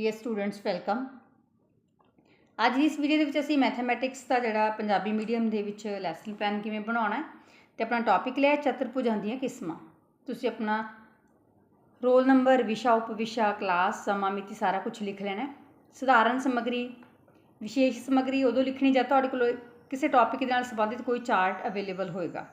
Dear students welcome ਅੱਜ ਦੀ ਇਸ video ਦੇ ਵਿੱਚ ਅਸੀਂ ਮੈਥਮੈਟਿਕਸ ਦਾ ਜਿਹੜਾ ਪੰਜਾਬੀ ਮੀਡੀਅਮ ਦੇ ਵਿੱਚ ਲੈਸਨ ਪਲਾਨ ਕਿਵੇਂ ਬਣਾਉਣਾ ਹੈ ਤੇ ਆਪਣਾ ਟੌਪਿਕ ਲਿਆ ਹੈ, ਚਤੁਰਭੁਜਾਂ ਦੀਆਂ ਕਿਸਮਾਂ। ਤੁਸੀਂ ਆਪਣਾ ਰੋਲ ਨੰਬਰ ਵਿਸ਼ਾ, ਉਪਵਿਸ਼ਾ ਕਲਾਸ ਸਮਾਂ, ਮਿਤੀ, ਸਾਰਾ ਕੁਝ ਲਿਖ ਲੈਣਾ ਹੈ। ਸਧਾਰਨ ਸਮੱਗਰੀ, ਵਿਸ਼ੇਸ਼ ਸਮੱਗਰੀ, ਉਦੋਂ ਲਿਖਣੀ ਜਦ ਤੁਹਾਡੇ ਕੋਲ ਕਿਸੇ ਟੌਪਿਕ ਦੇ ਨਾਲ ਸੰਬੰਧਿਤ ਕੋਈ ਚਾਰਟ ਅਵੇਲੇਬਲ ਹੋਏਗਾ।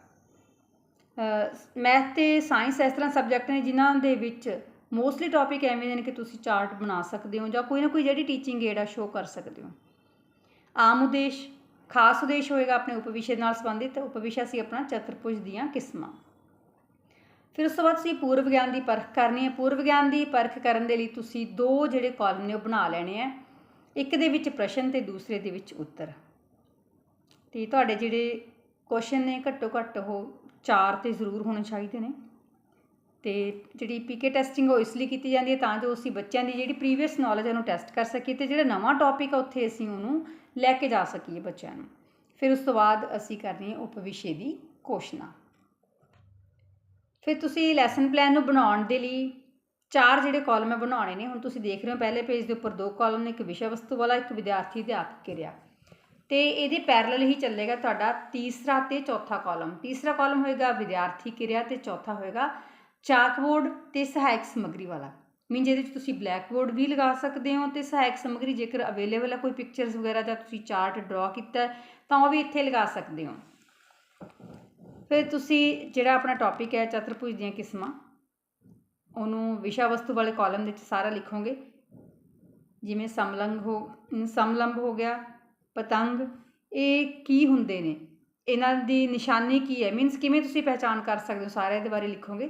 ਮੈਥ ਤੇ ਸਾਇੰਸ ਇਸ ਤਰ੍ਹਾਂ ਸਬਜੈਕਟ ਨੇ ਜਿਨ੍ਹਾਂ ਦੇ ਵਿੱਚ ਮੋਸਟਲੀ ਟੌਪਿਕ ਐਵੇਂ ਦੇ ਨੇ ਕਿ ਤੁਸੀਂ ਚਾਰਟ ਬਣਾ ਸਕਦੇ ਹੋ ਜਾਂ ਕੋਈ ਨਾ ਕੋਈ ਜਿਹੜੀ ਟੀਚਿੰਗ ਏਡ ਆ ਸ਼ੋ ਕਰ ਸਕਦੇ ਹੋ। ਆਮ ਉਦੇਸ਼, ਖਾਸ ਉਦੇਸ਼ ਹੋਏਗਾ ਆਪਣੇ ਉਪਵਿਸ਼ੇ ਨਾਲ ਸੰਬੰਧਿਤ, ਉਪਵਿਸ਼ਾ ਸੀ ਆਪਣਾ ਚਤੁਰਭੁਜ ਦੀਆਂ ਕਿਸਮਾਂ। ਫਿਰ ਉਸ ਤੋਂ ਬਾਅਦ ਤੁਸੀਂ ਪੂਰਵ ਗਿਆਨ ਦੀ ਪਰਖ ਕਰਨੀ ਹੈ। ਪੂਰਵ ਗਿਆਨ ਦੀ ਪਰਖ ਕਰਨ ਦੇ ਲਈ ਤੁਸੀਂ ਦੋ ਜਿਹੜੇ ਕਾਲਮ ਨੇ ਉਹ ਬਣਾ ਲੈਣੇ ਆ ਇੱਕ ਦੇ ਵਿੱਚ ਪ੍ਰਸ਼ਨ ਤੇ ਦੂਸਰੇ ਦੇ ਵਿੱਚ ਉੱਤਰ। ਤੇ ਤੁਹਾਡੇ ਜਿਹੜੇ ਕੁਐਸਚਨ ਨੇ ਘੱਟੋ ਘੱਟ ਉਹ ਚਾਰ ਤੇ ਜ਼ਰੂਰ ਹੋਣੇ ਚਾਹੀਦੇ ਨੇ। ਤੇ ਜਿਹੜੀ ਪੀਕੇ ਟੈਸਟਿੰਗ ਉਹ ਇਸ ਲਈ ਕੀਤੀ ਜਾਂਦੀ ਹੈ ਤਾਂ ਜੋ ਅਸੀਂ ਬੱਚਿਆਂ ਦੀ ਜਿਹੜੀ ਪ੍ਰੀਵੀਅਸ ਨੌਲੇਜ ਉਹਨੂੰ ਟੈਸਟ ਕਰ ਸਕੀਏ ਤੇ ਜਿਹੜਾ ਨਵਾਂ ਟੌਪਿਕ ਆ ਉੱਥੇ ਅਸੀਂ ਉਹਨੂੰ ਲੈ ਕੇ ਜਾ ਸਕੀਏ ਬੱਚਿਆਂ ਨੂੰ। ਫਿਰ ਉਸ ਤੋਂ ਬਾਅਦ ਅਸੀਂ ਕਰਨੀ ਹੈ ਉਪਵਿਸ਼ੇ ਦੀ ਘੋਸ਼ਣਾ। ਫਿਰ ਤੁਸੀਂ ਲੈਸਨ ਪਲਾਨ ਨੂੰ ਬਣਾਉਣ ਦੇ ਲਈ ਚਾਰ ਜਿਹੜੇ ਕਾਲਮ ਹੈ ਬਣਾਉਣੇ ਨੇ। ਹੁਣ ਤੁਸੀਂ ਦੇਖ ਰਹੇ ਹੋ ਪਹਿਲੇ ਪੇਜ ਦੇ ਉੱਪਰ ਦੋ ਕਾਲਮ ਨੇ, ਇੱਕ ਵਿਸ਼ਾ ਵਸਤੂ ਵਾਲਾ, ਇੱਕ ਵਿਦਿਆਰਥੀ ਅਧਿਆਪਕ ਕਿਰਿਆ। ਤੇ ਇਹਦੇ ਪੈਰਲਲ ਹੀ ਚੱਲੇਗਾ ਤੁਹਾਡਾ ਤੀਸਰਾ ਤੇ ਚੌਥਾ ਕਾਲਮ ਤੀਸਰਾ ਕਾਲਮ ਹੋਏਗਾ ਵਿਦਿਆਰਥੀ ਕਿਰਿਆ ਤੇ ਚੌਥਾ ਹੋਏਗਾ ਚਾਕਬੋਰਡ ਤੇ ਸਹਾਇਕ ਸਮੱਗਰੀ ਵਾਲਾ। ਮੀਨਜ਼ ਇਹਦੇ ਵਿੱਚ ਤੁਸੀਂ ਬਲੈਕਬੋਰਡ ਵੀ ਲਗਾ ਸਕਦੇ ਹੋ ਤੇ ਸਹਾਇਕ ਸਮੱਗਰੀ ਜੇਕਰ ਅਵੇਲੇਬਲ ਹੈ, ਕੋਈ ਪਿਕਚਰਸ ਵਗੈਰਾ ਜਾਂ ਤੁਸੀਂ ਚਾਰਟ ਡਰਾ ਕੀਤਾ ਤਾਂ ਉਹ ਵੀ ਇੱਥੇ ਲਗਾ ਸਕਦੇ ਹੋ। ਫਿਰ ਤੁਸੀਂ ਜਿਹੜਾ ਆਪਣਾ ਟੌਪਿਕ ਹੈ, ਚਤੁਰਭੁਜ ਦੀਆਂ ਕਿਸਮਾਂ, ਉਹਨੂੰ ਵਿਸ਼ਾ ਵਸਤੂ ਵਾਲੇ ਕਾਲਮ ਦੇ ਵਿੱਚ ਸਾਰਾ ਲਿਖੋਗੇ। ਜਿਵੇਂ ਸਮਲੰਗ ਹੋ ਸਮਲੰਬ ਹੋ ਗਿਆ, ਪਤੰਗ, ਇਹ ਕੀ ਹੁੰਦੇ ਨੇ? ਇਹਨਾਂ ਦੀ ਨਿਸ਼ਾਨੀ ਕੀ ਹੈ? ਮੀਨਸ ਕਿਵੇਂ ਤੁਸੀਂ ਪਹਿਚਾਨ ਕਰ ਸਕਦੇ ਹੋ? ਸਾਰੇ ਇਹਦੇ ਬਾਰੇ ਲਿਖੋਗੇ।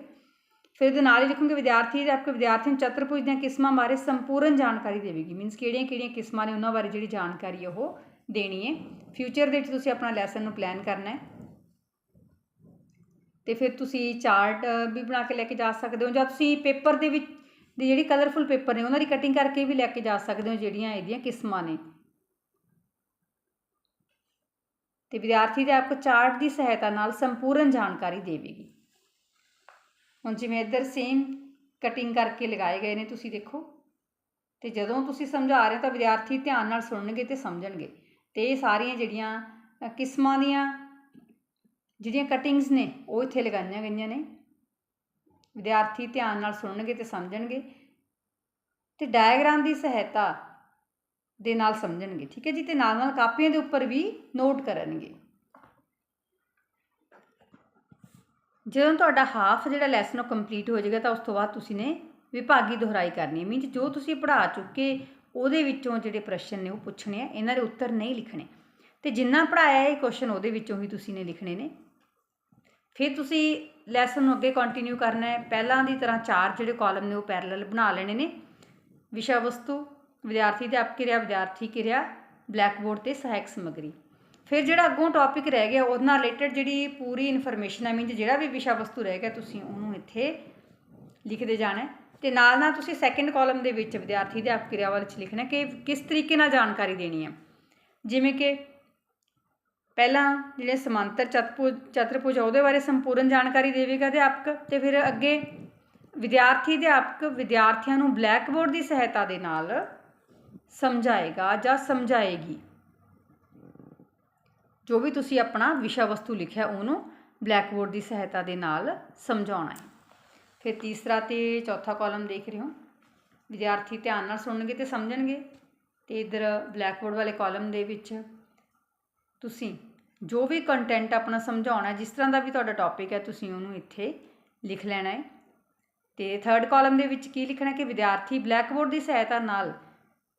ਫਿਰ ਇਹਦੇ ਨਾਲ ਹੀ ਲਿਖੋਗੇ ਵਿਦਿਆਰਥੀ ਦੇ ਆਪਕੇ ਵਿਦਿਆਰਥੀ ਨੂੰ ਚਤੁਰਭੁਜ ਦੀਆਂ ਕਿਸਮਾਂ ਬਾਰੇ ਸੰਪੂਰਨ ਜਾਣਕਾਰੀ ਦੇਵੇਗੀ। ਮੀਨਸ ਕਿਹੜੀਆਂ-ਕਿਹੜੀਆਂ ਕਿਸਮਾਂ ਨੇ ਉਹਨਾਂ ਬਾਰੇ ਜਿਹੜੀ ਜਾਣਕਾਰੀ ਹੈ ਉਹ ਦੇਣੀ ਹੈ। ਫਿਊਚਰ ਦੇ ਵਿੱਚ ਤੁਸੀਂ ਆਪਣਾ ਲੈਸਨ ਨੂੰ ਪਲਾਨ ਕਰਨਾ ਹੈ। ਤੇ ਫਿਰ ਤੁਸੀਂ ਚਾਰਟ ਵੀ ਬਣਾ ਕੇ ਲੈ ਕੇ ਜਾ ਸਕਦੇ ਹੋ ਜਾਂ ਤੁਸੀਂ ਪੇਪਰ ਦੇ ਵਿੱਚ ਦੀ ਜਿਹੜੀ ਕਲਰਫੁਲ ਪੇਪਰ ਨੇ ਉਹਨਾਂ ਦੀ ਕਟਿੰਗ ਕਰਕੇ ਵੀ ਲੈ ਕੇ ਜਾ ਸਕਦੇ ਹੋ ਜਿਹੜੀਆਂ ਇਹਦੀਆਂ ਕਿਸਮਾਂ ਨੇ। ਤੇ ਵਿਦਿਆਰਥੀ ਦੇ ਆਪਕੋ ਚਾਰਟ ਦੀ ਸਹਾਇਤਾ ਨਾਲ ਸੰਪੂਰਨ ਜਾਣਕਾਰੀ ਦੇਵੇਗੀ। ਹੁਣ ਜਿਵੇਂ ਇੱਧਰ ਸੇਮ ਕਟਿੰਗ ਕਰਕੇ ਲਗਾਏ ਗਏ ਨੇ, ਤੁਸੀਂ ਦੇਖੋ। ਤੇ ਜਦੋਂ ਤੁਸੀਂ ਸਮਝਾ ਰਹੇ ਹੋ ਤਾਂ ਵਿਦਿਆਰਥੀ ਧਿਆਨ ਨਾਲ ਸੁਣਨਗੇ ਤੇ ਸਮਝਣਗੇ। ਤੇ ਇਹ ਸਾਰੀਆਂ ਜਿਹੜੀਆਂ ਕਿਸਮਾਂ ਦੀਆਂ ਜਿਹੜੀਆਂ ਕਟਿੰਗਸ ਨੇ, ਉਹ ਇੱਥੇ ਲਗਾਈਆਂ ਗਈਆਂ ਨੇ। ਵਿਦਿਆਰਥੀ ਧਿਆਨ ਨਾਲ ਸੁਣਨਗੇ ਤੇ ਸਮਝਣਗੇ ਤੇ ਡਾਇਗਰਾਮ ਦੀ ਸਹਾਇਤਾ ਦੇ ਨਾਲ ਸਮਝਣਗੇ, ਠੀਕ ਹੈ ਜੀ? ਤੇ ਨਾਲ ਨਾਲ ਕਾਪੀਆਂ ਦੇ ਉੱਪਰ ਵੀ ਨੋਟ ਕਰਨਗੇ। ਜਦੋਂ ਤੁਹਾਡਾ ਹਾਫ ਜਿਹੜਾ ਲੈਸਨ ਉਹ ਕੰਪਲੀਟ ਹੋ ਜਾਏਗਾ ਤਾਂ ਉਸ ਤੋਂ ਬਾਅਦ ਤੁਸੀਂ ਨੇ ਵਿਭਾਗੀ ਦੁਹਰਾਈ ਕਰਨੀ ਹੈ। ਮੀਨਸ ਜੋ ਤੁਸੀਂ ਪੜ੍ਹਾ ਚੁੱਕੇ, ਉਹਦੇ ਵਿੱਚੋਂ ਜਿਹੜੇ ਪ੍ਰਸ਼ਨ ਨੇ ਉਹ ਪੁੱਛਣੇ ਆ, ਇਹਨਾਂ ਦੇ ਉੱਤਰ ਨਹੀਂ ਲਿਖਣੇ। ਤੇ ਜਿੰਨਾ ਪੜਾਇਆ ਇਹ ਕੁਐਸਚਨ ਉਹਦੇ ਵਿੱਚੋਂ ਹੀ ਤੁਸੀਂ ਨੇ ਲਿਖਣੇ ਨੇ। ਫਿਰ ਤੁਸੀਂ ਲੈਸਨ ਨੂੰ ਅੱਗੇ ਕੰਟੀਨਿਊ ਕਰਨਾ ਹੈ। ਪਹਿਲਾਂ ਦੀ ਤਰ੍ਹਾਂ ਚਾਰ ਜਿਹੜੇ ਕਾਲਮ ਨੇ ਉਹ ਪੈਰਲਲ ਬਣਾ ਲੈਣੇ ਨੇ। ਵਿਸ਼ਾ ਵਸਤੂ, ਵਿਦਿਆਰਥੀ ਦੇ ਕਿਰਿਆ ਵਿਦਿਆਰਥੀ ਕਿਰਿਆ ਬਲੈਕ ਬੋਰਡ ਤੇ ਸਹਾਇਕ ਸਮੱਗਰੀ। ਫਿਰ ਜਿਹੜਾ ਅੱਗੋਂ ਟੌਪਿਕ ਰਹਿ ਗਿਆ ਉਹਦੇ ਨਾਲ ਰਿਲੇਟਡ ਜਿਹੜੀ ਪੂਰੀ ਇਨਫੋਰਮੇਸ਼ਨ ਹੈ ਮੀਨਸ ਜਿਹੜਾ ਵੀ ਵਿਸ਼ਾ ਵਸਤੂ ਰਹਿ ਗਿਆ ਤੁਸੀਂ ਉਹਨੂੰ ਇੱਥੇ ਲਿਖਦੇ ਜਾਣਾ ਹੈ। ਤੇ ਨਾਲ ਨਾਲ ਤੁਸੀਂ ਸੈਕੰਡ ਕਾਲਮ ਦੇ ਵਿੱਚ ਵਿਦਿਆਰਥੀ ਦੇ ਕਿਰਿਆ ਵਾਲੇ ਚ ਲਿਖਣਾ ਕਿ ਕਿਸ ਤਰੀਕੇ ਨਾਲ ਜਾਣਕਾਰੀ ਦੇਣੀ ਹੈ। ਜਿਵੇਂ ਕਿ ਪਹਿਲਾਂ ਜਿਹੜੇ ਸਮਾਂਤਰ ਚਤੁਰਭੁਜ ਚਤੁਰਭੁਜ ਆ, ਉਹਦੇ ਬਾਰੇ ਸੰਪੂਰਨ ਜਾਣਕਾਰੀ ਦੇਵੇਗਾ ਅਧਿਆਪਕ। ਤੇ ਫਿਰ ਅੱਗੇ ਵਿਦਿਆਰਥੀ ਅਧਿਆਪਕ ਵਿਦਿਆਰਥੀਆਂ ਨੂੰ ਬਲੈਕ ਬੋਰਡ ਦੀ ਸਹਾਇਤਾ ਦੇ ਨਾਲ ਸਮਝਾਏਗਾ ਜਾਂ ਸਮਝਾਏਗੀ। ਜੋ ਵੀ ਤੁਸੀਂ ਆਪਣਾ ਵਿਸ਼ਾ ਵਸਤੂ ਲਿਖਿਆ, ਉਹਨੂੰ ਬਲੈਕ ਬੋਰਡ ਦੀ ਸਹਾਇਤਾ ਦੇ ਨਾਲ ਸਮਝਾਉਣਾ ਹੈ। ਫਿਰ ਤੀਸਰਾ ਤੇ ਚੌਥਾ ਕਾਲਮ ਦੇਖ ਰਹੇ ਹੋ। ਵਿਦਿਆਰਥੀ ਧਿਆਨ ਨਾਲ ਸੁਣਨਗੇ ਤੇ ਸਮਝਣਗੇ। ਤੇ ਇਧਰ ਬਲੈਕ ਬੋਰਡ ਵਾਲੇ ਕਾਲਮ ਦੇ ਵਿੱਚ ਤੁਸੀਂ ਜੋ ਵੀ ਕੰਟੈਂਟ ਆਪਣਾ ਸਮਝਾਉਣਾ, ਜਿਸ ਤਰ੍ਹਾਂ ਦਾ ਵੀ ਤੁਹਾਡਾ ਟੌਪਿਕ ਹੈ, ਤੁਸੀਂ ਉਹਨੂੰ ਇੱਥੇ ਲਿਖ ਲੈਣਾ ਹੈ। ਤੇ ਥਰਡ ਕਾਲਮ ਦੇ ਵਿੱਚ ਕੀ ਲਿਖਣਾ ਕਿ ਵਿਦਿਆਰਥੀ ਬਲੈਕ ਬੋਰਡ ਦੀ ਸਹਾਇਤਾ ਨਾਲ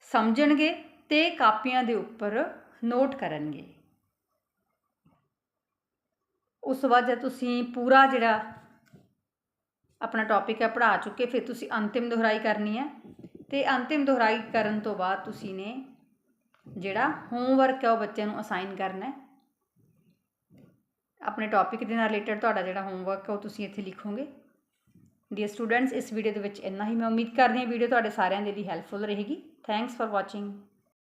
ਸਮਝਣਗੇ ਤੇ ਕਾਪੀਆਂ ਦੇ ਉੱਪਰ ਨੋਟ ਕਰਨਗੇ। ਉਸ ਤੋਂ ਬਾਅਦ ਜੇ ਤੁਸੀਂ ਪੂਰਾ ਜਿਹੜਾ ਆਪਣਾ ਟੌਪਿਕ ਹੈ ਪੜ੍ਹਾ ਚੁੱਕੇ, ਫਿਰ ਤੁਸੀਂ ਅੰਤਿਮ ਦੁਹਰਾਈ ਕਰਨੀ ਹੈ। ਤੇ ਅੰਤਿਮ ਦੁਹਰਾਈ ਕਰਨ ਤੋਂ ਬਾਅਦ ਤੁਸੀਂ ਨੇ ਜਿਹੜਾ ਹੋਮਵਰਕ ਹੈ ਉਹ ਬੱਚਿਆਂ ਨੂੰ ਅਸਾਈਨ ਕਰਨਾ ਹੈ। ਆਪਣੇ ਟੌਪਿਕ ਦੇ ਨਾਲ ਰਿਲੇਟਡ ਤੁਹਾਡਾ ਜਿਹੜਾ ਹੋਮਵਰਕ ਹੈ ਉਹ ਤੁਸੀਂ ਇੱਥੇ ਲਿਖੋਗੇ। ਡੀਅਰ ਸਟੂਡੈਂਟਸ ਇਸ ਵੀਡੀਓ ਦੇ ਵਿੱਚ ਇੰਨਾ ਹੀ। ਮੈਂ ਉਮੀਦ ਕਰਦੀ ਹਾਂ ਵੀਡੀਓ ਤੁਹਾਡੇ ਸਾਰਿਆਂ ਦੇ ਲਈ ਹੈਲਪਫੁਲ ਰਹੇਗੀ। Thanks for watching